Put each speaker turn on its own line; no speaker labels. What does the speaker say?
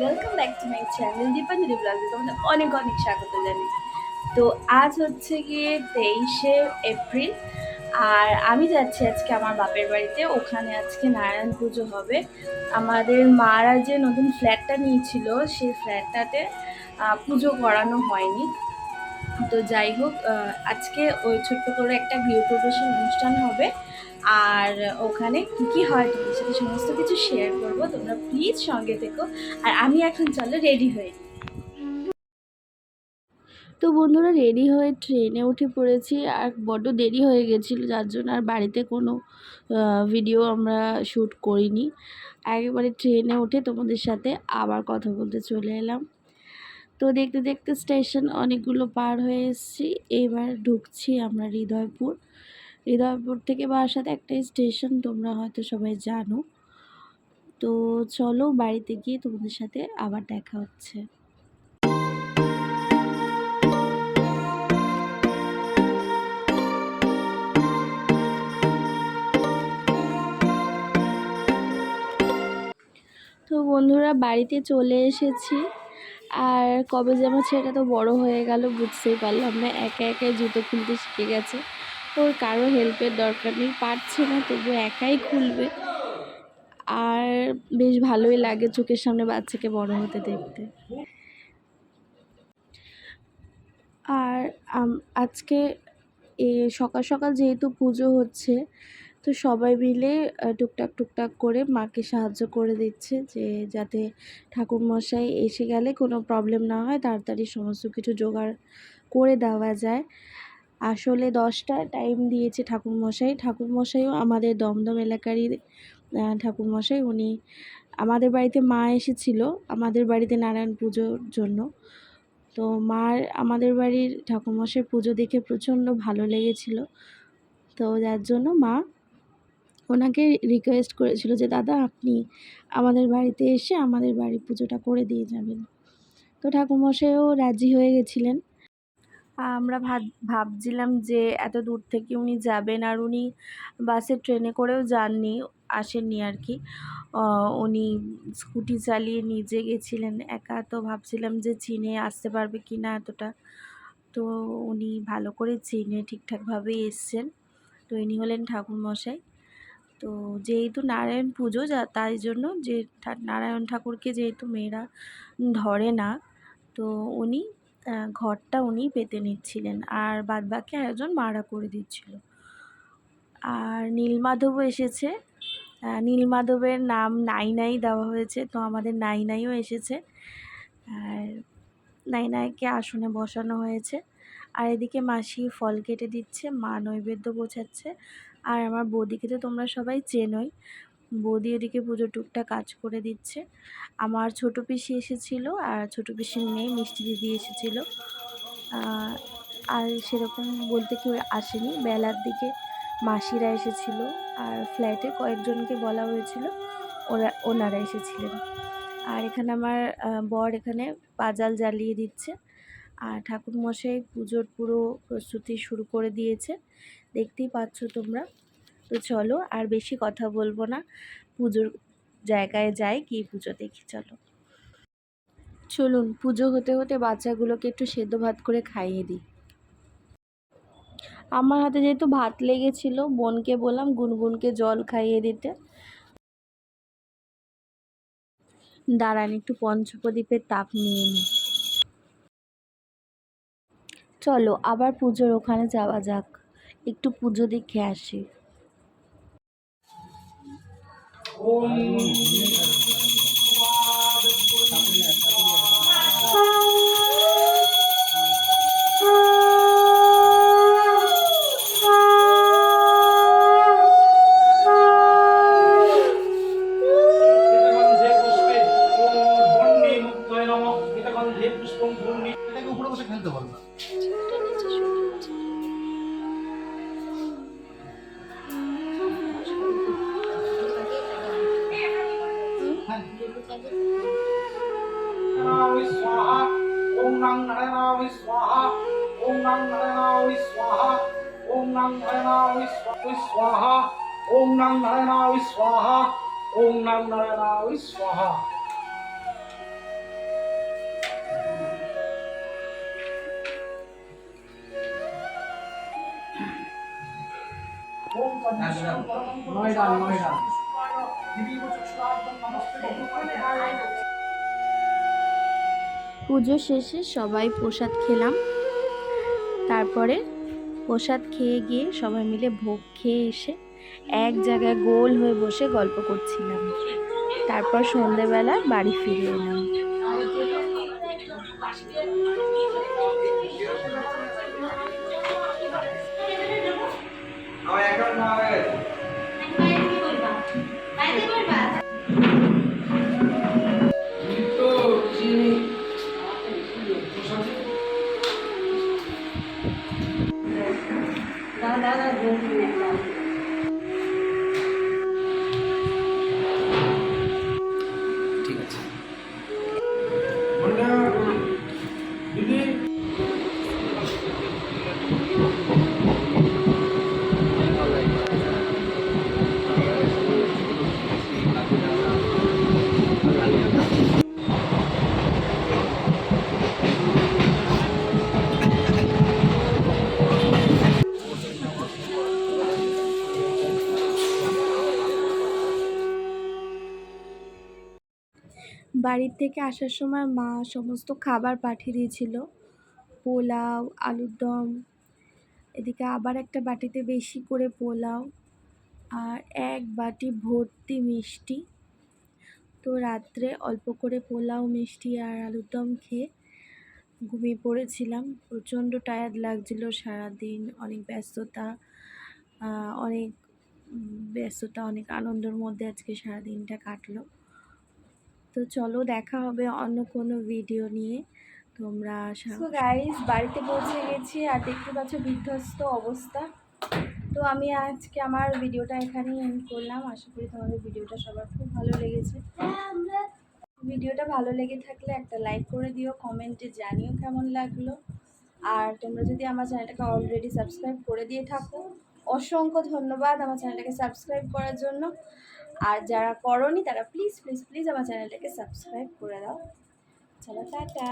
Welcome back to my channel Dipanjali ব্লগে তোমাদের অনেক অনেক স্বাগত জানাই। তো আজ হচ্ছে গিয়ে তেইশে এপ্রিল, আর আমি যাচ্ছি আজকে আমার বাপের বাড়িতে। ওখানে আজকে নারায়ণ পুজো হবে। আমাদের মারা যে নতুন ফ্ল্যাটটা নিয়েছিল, সেই ফ্ল্যাটটাতে পুজো করানো হয়নি। তো যাই হোক আজকে ওই ছোট্ট করে একটা গৃহপ্রবেশের অনুষ্ঠান হবে। আর ওখানে কী কী হয় তোমাদের সাথে সমস্ত কিছু শেয়ার করব। তোমরা প্লিজ সঙ্গে থেকো। আর আমি এখন চলো রেডি হয়ে।
তো বন্ধুরা রেডি হয়ে ট্রেনে উঠে পড়েছি আর বড্ড দেরি হয়ে গেছিল, যার জন্য আর বাড়িতে কোনো ভিডিও আমরা শ্যুট করিনি। একেবারে ট্রেনে উঠে তোমাদের সাথে আবার কথা বলতে চলে এলাম। তো দেখতে দেখতে স্টেশন অনেকগুলো পার হয়ে এসেছি। এবার ঢুকছি আমরা হৃদয়পুর। হৃদয়পুর থেকে বাসাতে একটাই স্টেশন তোমরা হয়তো সবাই জানো। তো চলো বাড়িতে গিয়ে তোমাদের সাথে আবার দেখা হচ্ছে। তো বন্ধুরা, বাড়িতে চলে এসেছি। আর কবে যে আমার ছেলেটা তো বড় হয়ে গেল, বুঝতেই পারলাম না। একা একা জুতো খুলতে শিখে গেছে। ওর কারও হেল্পের দরকার নেই, পারছে না তবু একাই খুলবে। আর বেশ ভালোই লাগে চোখের সামনে বাচ্চাকে বড় হতে দেখতে। আর আজকে এ সকাল সকাল যেহেতু পুজো হচ্ছে, তো সবাই মিলে টুকটাক টুকটাক করে মাকে সাহায্য করে দিচ্ছে যে যাতে ঠাকুরমশাই এসে গেলে কোনো প্রবলেম না হয়, তাড়াতাড়ি সমস্ত কিছু জোগাড় করে দেওয়া যায়। আসলে দশটা টাইম দিয়েছে ঠাকুরমশাই। ঠাকুরমশাইও আমাদের দমদম এলাকারই ঠাকুরমশাই। উনি আমাদের বাড়িতে মা এসেছিল আমাদের বাড়িতে নারায়ণ পুজোর জন্য। তো মার, আমাদের বাড়ির ঠাকুরমশাই পুজো দেখে প্রচণ্ড ভালো লেগেছিল। তো যার জন্য মা ওনাকে রিকোয়েস্ট করেছিল যে, দাদা, আপনি আমাদের বাড়িতে এসে আমাদের বাড়ির পুজোটা করে দিয়ে যাবেন। তো ঠাকুরমশাইও রাজি হয়ে গেছিলেন। আমরা ভাব, ভাবছিলাম যে এত দূর থেকে উনি যাবেন আর উনি বাসে ট্রেনে করেও যাননি, আসেননি আর কি। উনি স্কুটি চালিয়ে নিজে গেছিলেন, একা তো ভাবছিলাম যে চিনে আসতে পারবে কি না এতটা। তো উনি ভালো করে চিনে ঠিকঠাকভাবে এসছেন। তো ইনি হলেন ঠাকুরমশাই। তো যেহেতু নারায়ণ পুজো, যা, তাই জন্য যে নারায়ণ ঠাকুরকে যেহেতু মেয়েরা ধরে না, তো উনি ঘরটা উনি পেতে নিচ্ছিলেন। আর বাদবাকি আয়োজন মারা করে দিচ্ছিল। আর নীলমাধবও এসেছে। নীলমাধবের নাম নাইনাই দেওয়া হয়েছে। তো আমাদের নাইনাইও এসেছে। আর নাইনাইকে আসনে বসানো হয়েছে। আর এদিকে মাসি ফল কেটে দিচ্ছে, মা নৈবেদ্য গোছাচ্ছে। আর আমার বৌদিকে তো তোমরা সবাই চেনোই। বৌদি এদিকে পুজো টুকটা কাজ করে দিচ্ছে। আমার ছোটো পিসি এসেছিল আর ছোটো পিসির মেয়ে মিষ্টি দিদি এসেছিল। আর সেরকম বলতে কেউ আসেনি। বেলার দিকে মাসিরা এসেছিল আর ফ্ল্যাটে কয়েকজনকে বলা হয়েছিল। ওরা, ওনারা এসেছিলেন। আর এখানে আমার বর এখানে পাজাল জ্বালিয়ে দিচ্ছে। আর ঠাকুরমশাই পুজোর পুরো প্রস্তুতি শুরু করে দিয়েছে। দেখতেই পাচ্ছ তোমরা। তো চলো আর বেশি কথা বলব না। পুজোর জায়গায় যাই, গিয়ে পুজো দেখি, চলো। চলুন, পুজো হতে হতে বাচ্চাগুলোকে একটু সেদ্ধ ভাত করে খাইয়ে দিই। আমার হাতে যেহেতু ভাত লেগেছিল, বোনকে বললাম গুনগুনকে জল খাইয়ে দিতে। দাঁড়ান, একটু পঞ্চপ্রদীপের তাপ নিয়ে নিই। চলো, আবার পুজোর ওখানে যাওয়া যাক। একটু পুজো দেখে আসি।
এটাকে উপরে বসে খেলতে পারবে
नम नरनावि स्वाहा ओम नम नरनावि स्वाहा ओम नम नरनावि स्वाहा ओम नम नरनावि स्वाहा ओम नां नरनावि स्वाहा नोएडा नोएडा को चक्षुरार्थम नमस्ते
পুজো শেষে সবাই প্রসাদ খেলাম। তারপরে প্রসাদ খেয়ে গিয়ে সবাই মিলে ভোগ খেয়ে এসে এক জায়গায় গোল হয়ে বসে গল্প করছিলাম। তারপর সন্ধেবেলা বাড়ি ফিরে এলাম। বাড়ির থেকে আসার সময় মা সমস্ত খাবার পাঠিয়ে দিয়েছিল। পোলাও, আলুর দম, এদিকে আবার একটা বাটিতে বেশি করে পোলাও আর এক বাটি ভর্তি মিষ্টি। তো রাত্রে অল্প করে পোলাও, মিষ্টি আর আলুর দম খেয়ে ঘুমিয়ে পড়েছিলাম। প্রচণ্ড টায়ার্ড লাগছিল সারাদিন, অনেক ব্যস্ততা অনেক ব্যস্ততা, অনেক আনন্দের মধ্যে আজকে সারাদিনটা কাটলো। তো চলো দেখা হবে অন্য কোনো ভিডিও নিয়ে। তোমরা
গাইস বাড়িতে পৌঁছে গেছি আর দেখতে পাচ্ছ বিধ্বস্ত অবস্থা। তো আমি আজকে আমার ভিডিওটা এখানেই এন্ড করলাম। আশা করি তোমাদের ভিডিওটা সবার খুব ভালো লেগেছে। ভিডিওটা ভালো লেগে থাকলে একটা লাইক করে দিও কমেন্টে জানিও কেমন লাগল। আর তোমরা যদি আমার চ্যানেলটাকে অলরেডি সাবস্ক্রাইব করে দিয়ে থাকো, অসংখ্য ধন্যবাদ আমার চ্যানেলটাকে সাবস্ক্রাইব করার জন্য। আর যারা করনি তারা প্লিজ প্লিজ প্লিজ আমার চ্যানেলটাকে সাবস্ক্রাইব করে দাও। চলো টাটা।